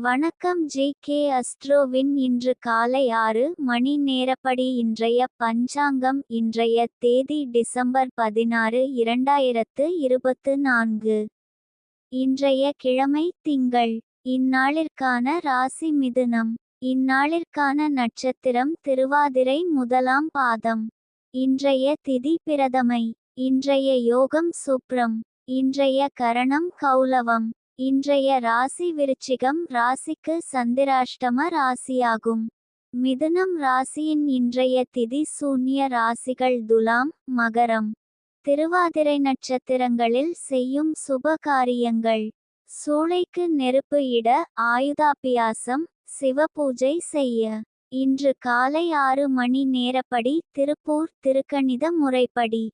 வணக்கம் J K அஸ்ட்ரோவின். இன்று காலை ஆறு மணி நேரப்படி இன்றைய பஞ்சாங்கம் இன்றைய தேதி டிசம்பர் பதினாறு இரண்டாயிரத்து இருபத்து நான்கு. இன்றைய கிழமை திங்கள். இந்நாளிற்கான ராசி மிதுனம். இந்நாளிற்கான நட்சத்திரம் திருவாதிரை முதலாம் பாதம். இன்றைய திதி பிரதமை. இன்றைய யோகம் சுப்ரம். இன்றைய கரணம் கௌலவம் இன்றைய ராசி விருச்சிகம் ராசிக்கு சந்திராஷ்டம ராசியாகும். மிதுனம் ராசியின் இன்றைய திதி சூன்ய ராசிகள் துலாம் மகரம். திருவாதிரை நட்சத்திரங்களில் செய்யும் சுப காரியங்கள். சூளைக்கு நெருப்பு இட ஆயுதாபியாசம் சிவபூஜை செய்ய. இன்று காலை ஆறு மணி நேரப்படி திருப்பூர் திருக்கணித முறைப்படி.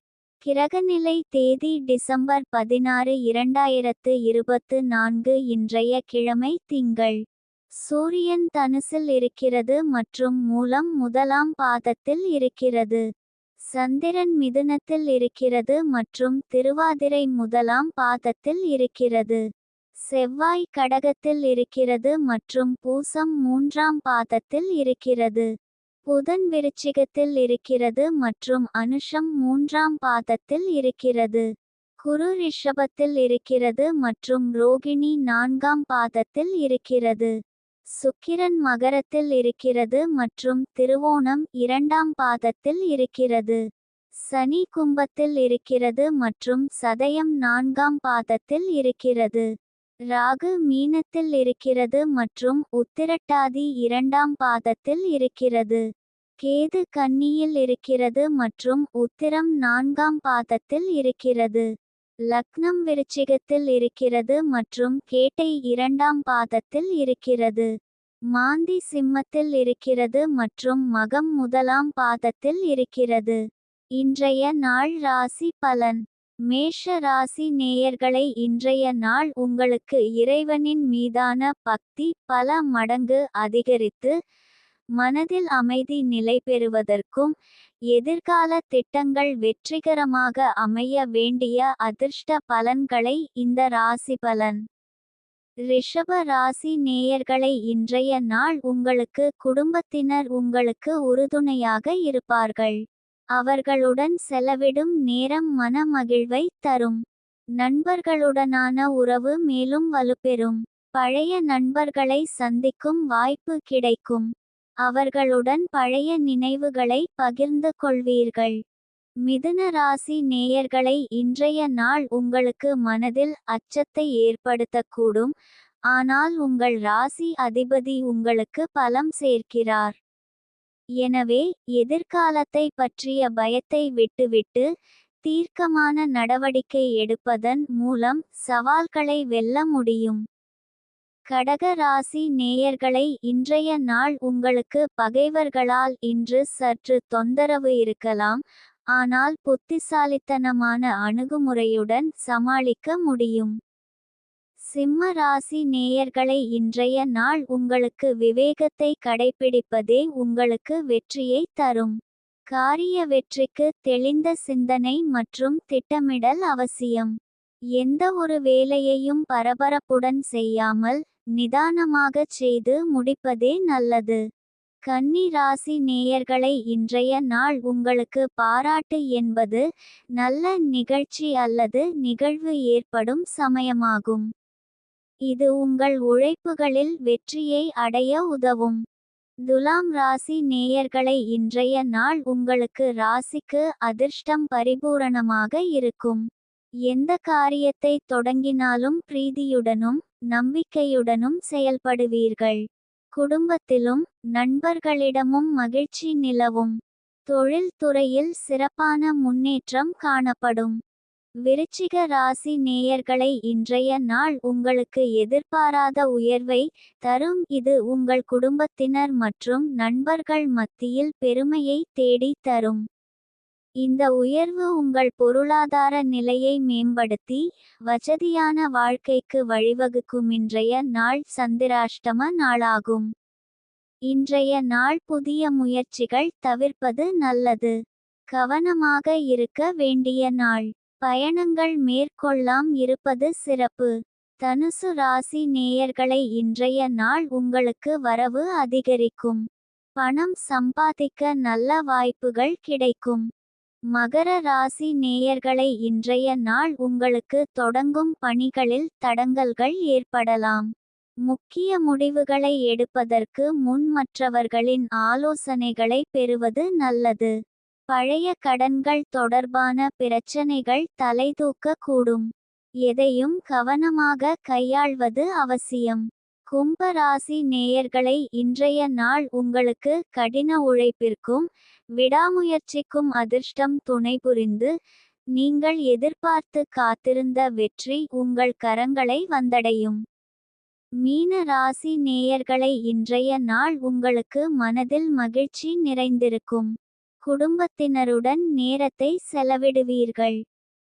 கிரகநிலை தேதி டிசம்பர் பதினாறு இரண்டாயிரத்து இருபத்து நான்கு இன்றைய கிழமை திங்கள். சூரியன் தனுசில் இருக்கிறது மற்றும் மூலம் முதலாம் பாதத்தில் இருக்கிறது. சந்திரன் மிதுனத்தில் இருக்கிறது மற்றும் திருவாதிரை முதலாம் பாதத்தில் இருக்கிறது. செவ்வாய் கடகத்தில் இருக்கிறது மற்றும் பூசம் மூன்றாம் பாதத்தில் இருக்கிறது. புதன் விருச்சிகத்தில் இருக்கிறது மற்றும் அனுஷம் மூன்றாம் பாதத்தில் இருக்கிறது. குரு ரிஷபத்தில் இருக்கிறது மற்றும் ரோகிணி நான்காம் பாதத்தில் இருக்கிறது. சுக்கிரன் மகரத்தில் இருக்கிறது மற்றும் திருவோணம் இரண்டாம் பாதத்தில் இருக்கிறது. சனி கும்பத்தில் இருக்கிறது மற்றும் சதயம் நான்காம் பாதத்தில் இருக்கிறது. ராகு மீனத்தில் இருக்கிறது மற்றும் உத்திரட்டாதி இரண்டாம் பாதத்தில் இருக்கிறது. கேது கன்னியில் இருக்கிறது மற்றும் உத்திரம் நான்காம் பாதத்தில் இருக்கிறது. லக்னம் விருச்சிகத்தில் இருக்கிறது மற்றும் கேட்டை இரண்டாம் பாதத்தில் இருக்கிறது. மாந்தி சிம்மத்தில் இருக்கிறது மற்றும் மகம் முதலாம் பாதத்தில் இருக்கிறது. இன்றைய நாள் ராசி பலன். மேஷ ராசி நேயர்களை இன்றைய நாள் உங்களுக்கு இறைவனின் மீதான பக்தி பல மடங்கு அதிகரித்து மனதில் அமைதி நிலை பெறுவதற்கும் எதிர்கால திட்டங்கள் வெற்றிகரமாக அமைய வேண்டிய அதிர்ஷ்ட பலன்களை இந்த ராசி பலன். ரிஷப ராசி நேயர்களை இன்றைய நாள் உங்களுக்கு குடும்பத்தினர் உங்களுக்கு உறுதுணையாக இருப்பார்கள். அவர்களுடன் செலவிடும் நேரம் மனமகிழ்வை தரும். நண்பர்களுடனான உறவு மேலும் வலுப்பெறும். பழைய நண்பர்களை சந்திக்கும் வாய்ப்பு கிடைக்கும். அவர்களுடன் பழைய நினைவுகளை பகிர்ந்து கொள்வீர்கள். மிதுன ராசி நேயர்களை இன்றைய நாள் உங்களுக்கு மனதில் அச்சத்தை ஏற்படுத்தக்கூடும். ஆனால் உங்கள் ராசி அதிபதி உங்களுக்கு பலம் சேர்க்கிறார். எனவே எதிர்காலத்தை பற்றிய பயத்தை விட்டுவிட்டு தீர்க்கமான நடவடிக்கை எடுப்பதன் மூலம் சவால்களை வெல்ல முடியும். கடக ராசி நேயர்களை இன்றைய நாள் உங்களுக்கு பகைவர்களால் இன்று சற்று தொந்தரவு இருக்கலாம் ஆனால் புத்திசாலித்தனமான அணுகுமுறையுடன் சமாளிக்க முடியும். சிம்ம ராசி நேயர்களை இன்றைய நாள் உங்களுக்கு விவேகத்தை கடைபிடிப்பதே உங்களுக்கு வெற்றியை தரும். காரிய வெற்றிக்கு தெளிந்த சிந்தனை மற்றும் திட்டமிடல் அவசியம். எந்த ஒரு வேலையையும் பரபரப்புடன் செய்யாமல் நிதானமாகச் செய்து முடிப்பதே நல்லது. கன்னி ராசி நேயர்களை இன்றைய நாள் உங்களுக்கு பாராட்டு என்பது நல்ல நிகழ்ச்சி அல்லது நிகழ்வு ஏற்படும் சமயமாகும். இது உங்கள் உழைப்புகளில் வெற்றியை அடைய உதவும். துலாம் ராசி நேயர்களை இன்றைய நாள் உங்களுக்கு ராசிக்கு அதிர்ஷ்டம் பரிபூரணமாக இருக்கும். எந்த காரியத்தை தொடங்கினாலும் பிரீதியுடனும் நம்பிக்கையுடனும் செயல்படுவீர்கள். குடும்பத்திலும் நண்பர்களிடமும் மகிழ்ச்சி நிலவும். தொழில் துறையில் சிறப்பான முன்னேற்றம் காணப்படும். விருச்சிக ராசி நேயர்களை இன்றைய நாள் உங்களுக்கு எதிர்பாராத உயர்வை தரும். இது உங்கள் குடும்பத்தினர் மற்றும் நண்பர்கள் மத்தியில் பெருமையை தேடி தரும். இந்த உயர்வு உங்கள் பொருளாதார நிலையை மேம்படுத்தி வசதியான வாழ்க்கைக்கு வழிவகுக்கும். இன்றைய நாள் சந்திராஷ்டம நாளாகும். இன்றைய நாள் புதிய முயற்சிகள் தவிர்ப்பது நல்லது. கவனமாக இருக்க வேண்டிய நாள். பயணங்கள் மேற்கொள்ளாம் இருப்பது சிறப்பு. தனுசு ராசி நேயர்களை இன்றைய நாள் உங்களுக்கு வரவு அதிகரிக்கும். பணம் சம்பாதிக்க நல்ல வாய்ப்புகள் கிடைக்கும். மகர ராசி நேயர்களை இன்றைய நாள் உங்களுக்கு தொடங்கும் பணிகளில் தடங்கல்கள் ஏற்படலாம். முக்கிய முடிவுகளை எடுப்பதற்கு முன் மற்றவர்களின் ஆலோசனைகளை பெறுவது நல்லது. பழைய கடன்கள் தொடர்பான பிரச்சனைகள் தலைதூக்க கூடும் எதையும் கவனமாக கையாள்வது அவசியம். கும்ப ராசி நேயர்களை இன்றைய நாள் உங்களுக்கு கடின உழைப்பிற்கும் விடாமுயற்சிக்கும் அதிர்ஷ்டம் துணை புரிந்து நீங்கள் எதிர்பார்த்து காத்திருந்த வெற்றி உங்கள் கரங்களை வந்தடையும். மீன ராசி நேயர்களை இன்றைய நாள் உங்களுக்கு மனதில் மகிழ்ச்சி நிறைந்திருக்கும். குடும்பத்தினருடன் நேரத்தை செலவிடுவீர்கள்.